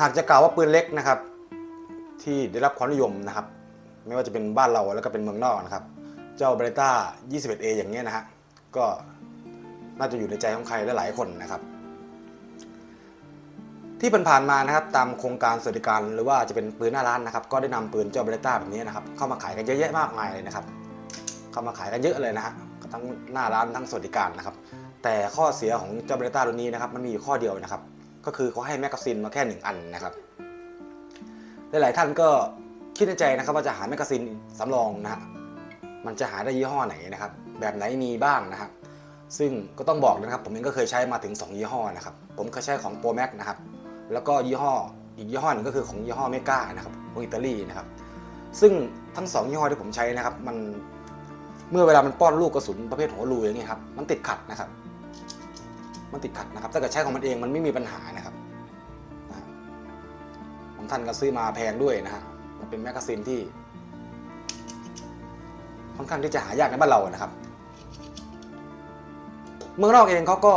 หากจะกล่าวว่าปืนเล็กนะครับ ที่ได้รับความนิยมนะครับ ไม่ว่าจะเป็นบ้านเราแล้วก็เป็นเมืองนอกนะครับ เจ้าเบรต้า 21A อย่างเงี้ยนะฮะก็น่าจะอยู่ในใจของใครหลายๆคนนะครับ ที่ผ่านๆมานะครับ ตามโครงการสวัสดิการหรือว่าจะเป็นปืนหน้าร้านนะครับ ก็ได้นำปืนเจ้าเบรต้าแบบนี้นะครับ เข้ามาขายกันเยอะแยะมากมายเลยนะครับ เข้ามาขายกันเยอะเลยนะฮะทั้งหน้าร้านทั้งสวัสดิการนะครับ แต่ข้อเสียของเจ้าเบรต้าตัวนี้นะครับ มันมีอยู่ข้อเดียวนะครับ ก็คือเขาให้แมกกาซีนมาแค่หนึ่งอันนะครับหลายๆท่านก็คิดในใจนะครับว่าจะหาแมกกาซีนสำรองนะฮะมันจะหาได้ยี่ห้อไหนนะครับ แบบไหนมีบ้างนะครับ ซึ่งก็ต้องบอกนะครับ ผมเองก็เคยใช้มาถึง 2 ยี่ห้อนะครับ ผมเคยใช้ของ Pro Max นะครับ แล้วก็ยี่ห้ออีกยี่ห้อหนึ่งก็คือของยี่ห้อเมกานะครับของอิตาลีนะครับ ซึ่งทั้งสองยี่ห้อที่ผมใช้นะครับ มันเมื่อเวลามันป้อนลูกกระสุนประเภทหัวรูอย่างเงี้ยครับ มันติดขัดนะครับ มันติดขัดนะครับ ถ้าเกิดใช้ของมันเองมันไม่มีปัญหานะครับนะฮะบางท่านก็ซื้อมาแพงด้วยนะฮะมันเป็นแมกกาซีนที่ค่อนข้างที่จะหายากในบ้านเรานะครับ เมืองนอกเองเขาก็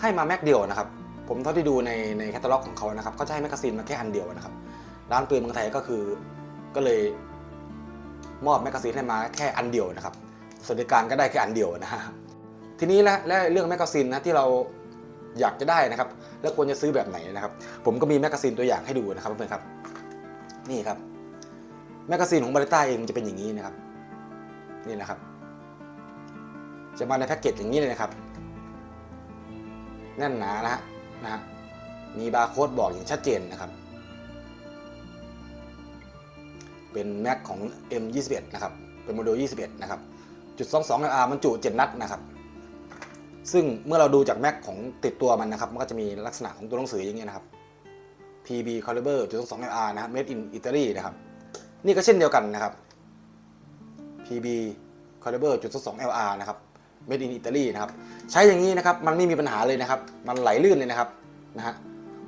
ให้มาแม็กเดียวนะครับ ผมเท่าที่ดูในในแคตตาล็อกของเขานะครับเขาจะให้แมกกาซีนมาแค่อันเดียวนะครับ ร้านปืนเมืองไทยก็คือก็เลยมอบแมกกาซีนให้มาแค่อันเดียวนะครับสวัสดิการก็ได้แค่อันเดียวนะฮะ ทีนี้และและเรื่องแมกกาซีนนะที่เราอยากจะได้นะครับ แล้วควรจะซื้อแบบไหนนะครับ ผมก็มีแมกกาซีนตัวอย่างให้ดูนะครับเพื่อนๆครับ นี่ครับแมกกาซีนของบาริต้าเองจะเป็นอย่างนี้นะครับ นี่นะครับ จะมาในแพ็กเกจอย่างนี้เลยนะครับแน่นหนานะฮะนะฮะมีบาร์โค้ดบอกอย่างชัดเจนนะครับ เป็นแม็กของ M21 นะครับ เป็นโมเดล21 นะครับ จุด 22 R มันจุ 7 นัดนะครับ ซึ่งเมื่อเราดูจากแม็กของติดตัวมันนะครับ มันก็จะมีลักษณะของตัวหนังสืออย่างเงี้ยนะครับ PB Caliber จุด22 R นะครับ Made in Italy นะครับ นี่ก็เช่นเดียวกันนะครับ PB Caliber จุด22 LR นะครับ Made in Italy นะครับ ใช้อย่างนี้นะครับ มันไม่มีปัญหาเลยนะครับ มันไหลลื่นเลยนะครับ นะฮะ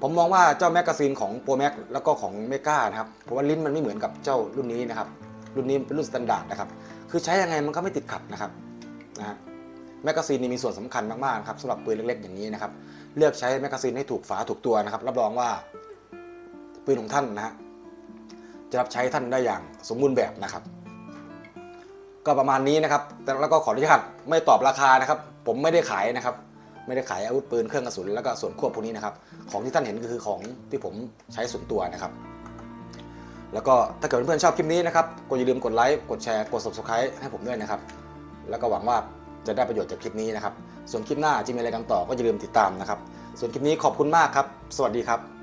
ผมมองว่าเจ้าแมกกาซีนของ Pro Max แล้วก็ของเมกานะครับ เพราะว่าลิ้นมันไม่เหมือนกับเจ้ารุ่นนี้นะครับ รุ่นนี้เป็นรุ่นสแตนดาร์ดนะครับ คือใช้ยังไงมันก็ไม่ติดขัดนะครับ นะฮะ แมกกาซีนนี่มีส่วนสำคัญมากๆครับสำหรับปืนเล็กๆอย่างนี้นะครับ เลือกใช้แมกกาซีนให้ถูกฝาถูกตัวนะครับ รับรองว่าปืนของท่านนะฮะจะรับใช้ท่านได้อย่างสมบูรณ์แบบนะครับ ก็ประมาณนี้นะครับ แต่แล้วก็ขออนุญาตไม่ตอบราคานะครับ ผมไม่ได้ขายนะครับ ไม่ได้ขายอาวุธปืนเครื่องกระสุนแล้วก็ส่วนควบพวกนี้นะครับ ของที่ท่านเห็นก็คือของที่ผมใช้ส่วนตัวนะครับ แล้วก็ถ้าเกิดเพื่อนๆชอบคลิปนี้นะครับก็อย่าลืมกดไลค์กดแชร์กด subscribe ให้ผมด้วยนะครับ แล้วก็หวังว่า จะได้ประโยชน์จากคลิปนี้นะครับ ส่วนคลิปหน้าจะมีอะไรกันต่อก็อย่าลืมติดตามนะครับ ส่วนคลิปนี้ขอบคุณมากครับ สวัสดีครับ